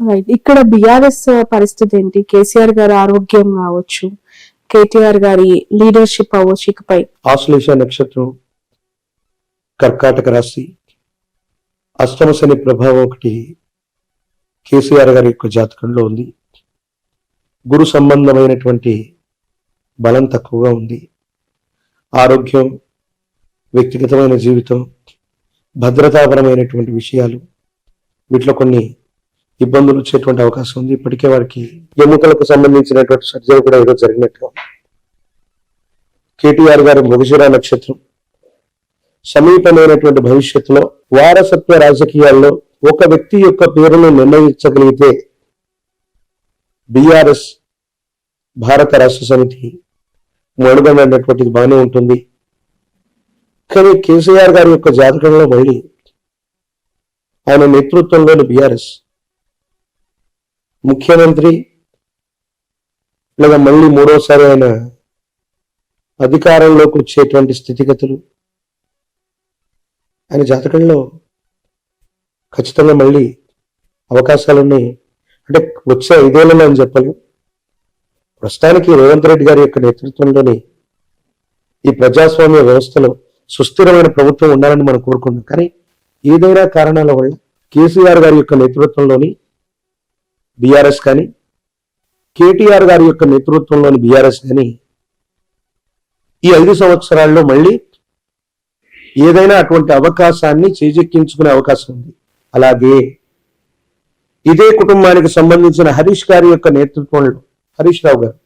Right ఇక్కడ బిఆర్ఎస్ పరిస్థితి ఏంటి? కేసీఆర్ గారి ఆరోగ్యం కావచ్చు కేటీఆర్ గారి లీడర్షిప్ అవ్వచ్చు ఇకపై. ఆశ్లేష నక్షత్రం కర్కాటక రాశి అష్టమ శని ప్రభావం ఒకటి కేసీఆర్ గారి యొక్క జాతకంలో ఉంది. గురు సంబంధమైనటువంటి బలం తక్కువగా ఉంది. ఆరోగ్యం వ్యక్తిగతమైన జీవితం భద్రతాపరమైనటువంటి విషయాలు వీటిలో కొన్ని ఇబ్బందులు వచ్చేటువంటి అవకాశం ఉంది. ఇప్పటికే వారికి ఎముకలకు సంబంధించినటువంటి సర్జరీ కూడా ఏదో జరిగినట్లు కేటీఆర్ గారి మృగశిర నక్షత్రం. సమీపమైనటువంటి భవిష్యత్తులో వారసత్వ రాజకీయాల్లో ఒక వ్యక్తి యొక్క పేరును నిర్ణయించగలిగితే బీఆర్ఎస్ భారత రాష్ట్ర సమితి మనుగడ అనేటువంటిది బాగానే ఉంటుంది. కానీ కేసీఆర్ గారి యొక్క జాతకంలో మళ్ళీ ఆయన నేతృత్వంలోని బీఆర్ఎస్ ముఖ్యమంత్రి లేదా మళ్ళీ మూడోసారి ఆయన అధికారంలోకి వచ్చేటువంటి స్థితిగతులు ఆయన జాతకంలో ఖచ్చితంగా మళ్ళీ అవకాశాలున్నాయి. అంటే వచ్చే ఐదేళ్ళలో అని చెప్పలేం. ప్రస్తుతానికి రేవంత్ రెడ్డి గారి యొక్క నేతృత్వంలోని ఈ ప్రజాస్వామ్య వ్యవస్థలో సుస్థిరమైన ప్రభుత్వం ఉండాలని మనం కోరుకున్నాం కానీ ఏదైనా కారణాల వల్ల కేసీఆర్ గారి యొక్క నేతృత్వంలోని బీఆర్ఎస్ కానీ కేటీఆర్ గారి యొక్క నేతృత్వంలోని బీఆర్ఎస్ కానీ ఈ ఐదు సంవత్సరాల్లో మళ్ళీ ఏదైనా అటువంటి అవకాశాన్ని చేజెక్కించుకునే అవకాశం ఉంది. అలాగే ఇదే కుటుంబానికి సంబంధించిన హరీష్ గారి యొక్క నేతృత్వంలో హరీష్ రావు గారు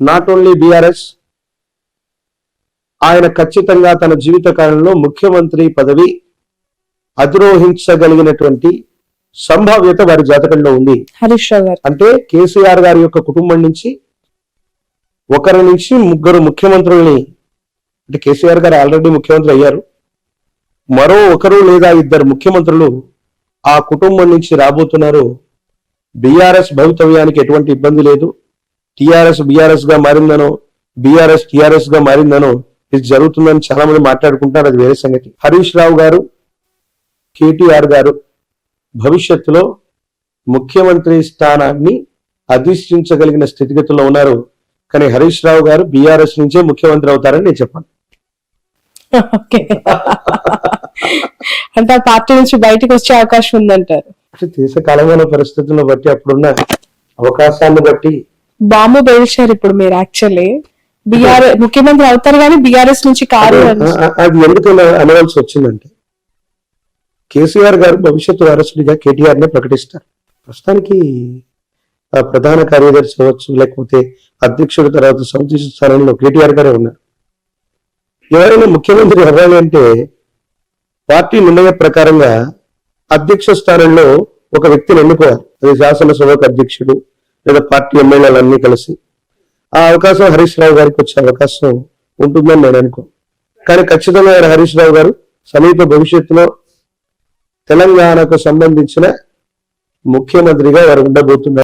నాట్ ఓన్లీ బీఆర్ఎస్ ఆయన ఖచ్చితంగా తన జీవిత కాలంలో ముఖ్యమంత్రి పదవి అధిరోహించగలిగినటువంటి సంభావ్యత వారి జాతకంలో ఉంది. హరీష్ రావు గారు. అంటే కేసీఆర్ గారి యొక్క కుటుంబం నుంచి ఒకరి నుంచి ముగ్గురు ముఖ్యమంత్రుల్ని అంటే కేసీఆర్ గారు ఆల్రెడీ ముఖ్యమంత్రి అయ్యారు. మరో ఒకరు లేదా ఇద్దరు ముఖ్యమంత్రులు ఆ కుటుంబం నుంచి రాబోతున్నారు. బీఆర్ఎస్ భవితవ్యానికి ఎటువంటి ఇబ్బంది లేదు. టిఆర్ఎస్ బీఆర్ఎస్గా మారిందనో బీఆర్ఎస్ టిఆర్ఎస్గా మారిందనో ఇది జరుగుతుందని చాలా మంది మాట్లాడుకుంటారు. అది వేరే సంగతి. హరీష్ రావు గారు కేటీఆర్ గారు భవిష్యత్తులో ముఖ్యమంత్రి స్థానాన్ని అధిష్ఠించగలిగిన స్థితిగతుల్లో ఉన్నారు. కానీ హరీష్ రావు గారు బీఆర్ఎస్ నుంచే ముఖ్యమంత్రి అవుతారని నేను చెప్పాను. అంటే ఆ పార్టీ నుంచి బయటకు వచ్చే అవకాశం ఉందంటారు. అంటే దేశ కాలమైన పరిస్థితులను బట్టి అప్పుడున్న అవకాశాన్ని బట్టి బాంబు పేల్చారు ఇప్పుడు మీరు యాక్చువల్లీ. బీఆర్ ముఖ్యమంత్రి అవుతారు కానీ బీఆర్ఎస్ నుంచి కారు అది ఎందుకు అనవలసి వచ్చిందంటే కేసీఆర్ గారు భవిష్యత్తు వారసుడిగా కేటీఆర్ నే ప్రకటిస్తారు. ప్రస్తుతానికి ప్రధాన కార్యదర్శి అవ్వచ్చు లేకపోతే అధ్యక్షుడు తర్వాత సౌతీసు స్థానంలో కేటీఆర్ గారే ఉన్నారు. ఎవరైనా ముఖ్యమంత్రి అవ్వాలి అంటే పార్టీ నిర్ణయ ప్రకారంగా అధ్యక్ష స్థానంలో ఒక వ్యక్తిని ఎన్నుకోవాలి. అది శాసనసభకు అధ్యక్షుడు లేదా పార్టీ ఎమ్మెల్యేలన్నీ కలిసి. ఆ అవకాశం హరీష్ రావు గారికి వచ్చే అవకాశం ఉంటుందని నేను అనుకో కానీ ఖచ్చితంగా హరీష్ రావు గారు సమీప భవిష్యత్తులో తెలంగాణకు సంబంధించిన ముఖ్యమంత్రిగా వారు ఉండబోతున్నారు?